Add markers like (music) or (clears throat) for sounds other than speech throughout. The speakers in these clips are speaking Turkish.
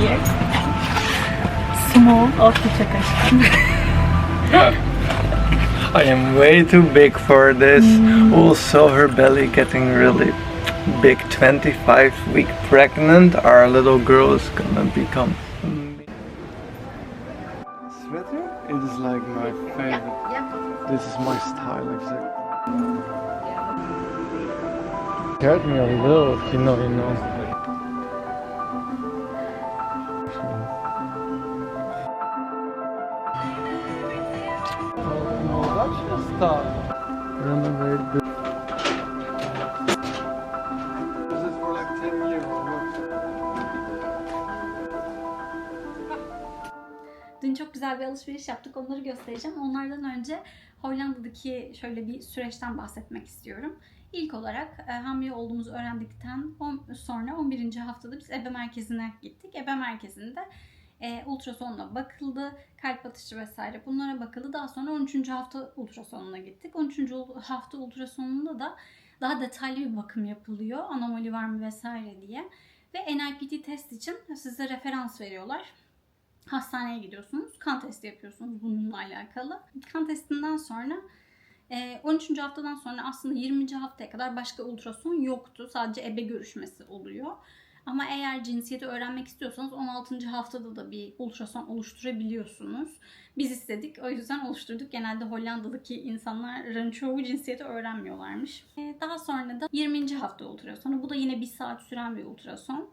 Yes. Small or (laughs) I am way too big for this. Mm. Also, her belly getting really big. 25 week pregnant, our little girl is gonna become. Sweater? It is like my favorite. Yeah, yeah. This is my style exactly. Scared me a little, if you know, you know. Oh no, güzel bir alışveriş yaptık. Onları göstereceğim. Onlardan önce Hollanda'daki şöyle bir süreçten bahsetmek istiyorum. İlk olarak e, hamile olduğumuzu öğrendikten on- sonra 11. haftada biz ebe merkezine gittik. Ebe merkezinde e, ultrasonla bakıldı. Kalp atışı vesaire bunlara bakıldı. Daha sonra 13. hafta ultrasonuna gittik. 13. ul- hafta ultrasonunda da daha detaylı bir bakım yapılıyor. Anomali var mı vesaire diye. Ve NIPT test için size referans veriyorlar hastaneye gidiyorsunuz. Kan testi yapıyorsunuz bununla alakalı. Kan testinden sonra e, 13. haftadan sonra aslında 20. haftaya kadar başka ultrason yoktu. Sadece ebe görüşmesi oluyor. Ama eğer cinsiyeti öğrenmek istiyorsanız 16. haftada da bir ultrason oluşturabiliyorsunuz. Biz istedik. O yüzden oluşturduk. Genelde Hollanda'daki insanların çoğu cinsiyeti öğrenmiyorlarmış. E, Daha sonra da 20. hafta ultrasonu. Bu da yine bir saat süren bir ultrason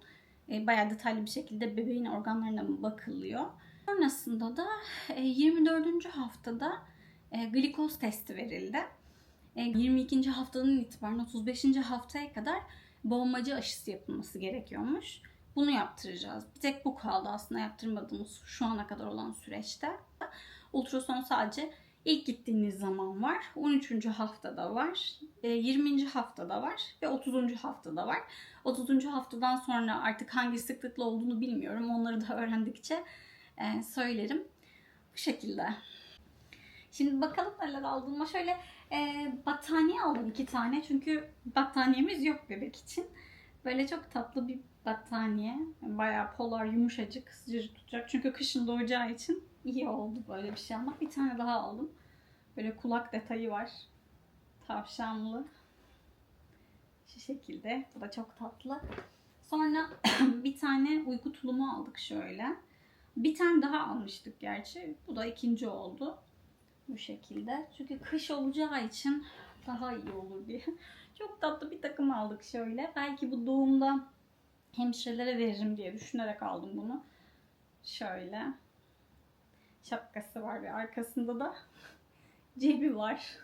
e, bayağı detaylı bir şekilde bebeğin organlarına bakılıyor. Sonrasında da e, 24. haftada e, glikoz testi verildi. E, 22. haftanın itibaren 35. haftaya kadar boğmacı aşısı yapılması gerekiyormuş. Bunu yaptıracağız. Bir tek bu kaldı aslında yaptırmadığımız şu ana kadar olan süreçte. Ultrason sadece ilk gittiğiniz zaman var. 13. haftada var. e, 20. haftada var ve 30. haftada var. 30. haftadan sonra artık hangi sıklıkla olduğunu bilmiyorum. Onları da (laughs) öğrendikçe e, söylerim. Bu şekilde. Şimdi bakalım neler aldığıma. Şöyle e, battaniye aldım iki tane. Çünkü battaniyemiz yok bebek için. Böyle çok tatlı bir battaniye. Bayağı polar, yumuşacık, sıcacık tutacak. Çünkü kışın doğacağı için iyi oldu böyle bir şey almak. Bir tane daha aldım. Böyle kulak detayı var. Tavşanlı. Şu şekilde. Bu da çok tatlı. Sonra (clears throat) bir tane uyku tulumu aldık şöyle. Bir tane daha almıştık gerçi. Bu da ikinci oldu. Bu şekilde. Çünkü kış olacağı için daha iyi olur diye. (laughs) Çok tatlı bir takım aldık şöyle. Belki bu doğumda hemşirelere veririm diye düşünerek aldım bunu. Şöyle. Şapkası var ve arkasında da cebi var.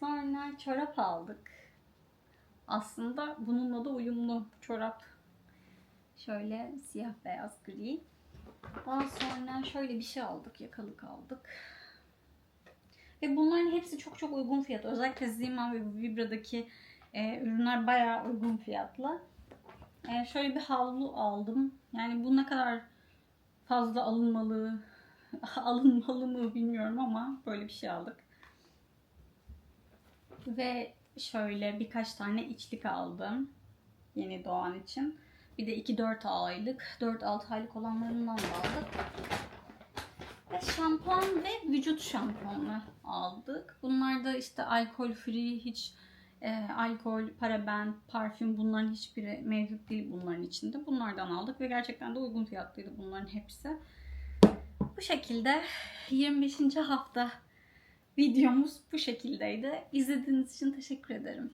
Sonra çorap aldık. Aslında bununla da uyumlu çorap. Şöyle siyah beyaz gri. Daha sonra şöyle bir şey aldık. Yakalık aldık. Ve bunların hepsi çok çok uygun fiyat. Özellikle Zima ve Vibra'daki e, ürünler bayağı uygun fiyatlı. E, şöyle bir havlu aldım. Yani bu ne kadar fazla alınmalı, (laughs) alınmalı mı bilmiyorum ama böyle bir şey aldık. Ve şöyle birkaç tane içlik aldım. Yeni doğan için. Bir de 2-4 aylık, 4-6 aylık olanlarından da aldık. Ve şampuan ve vücut şampuanı aldık. Bunlar da işte alkol free, hiç e, alkol, paraben, parfüm bunların hiçbiri mevcut değil bunların içinde. Bunlardan aldık ve gerçekten de uygun fiyatlıydı bunların hepsi. Bu şekilde 25. hafta videomuz bu şekildeydi. İzlediğiniz için teşekkür ederim.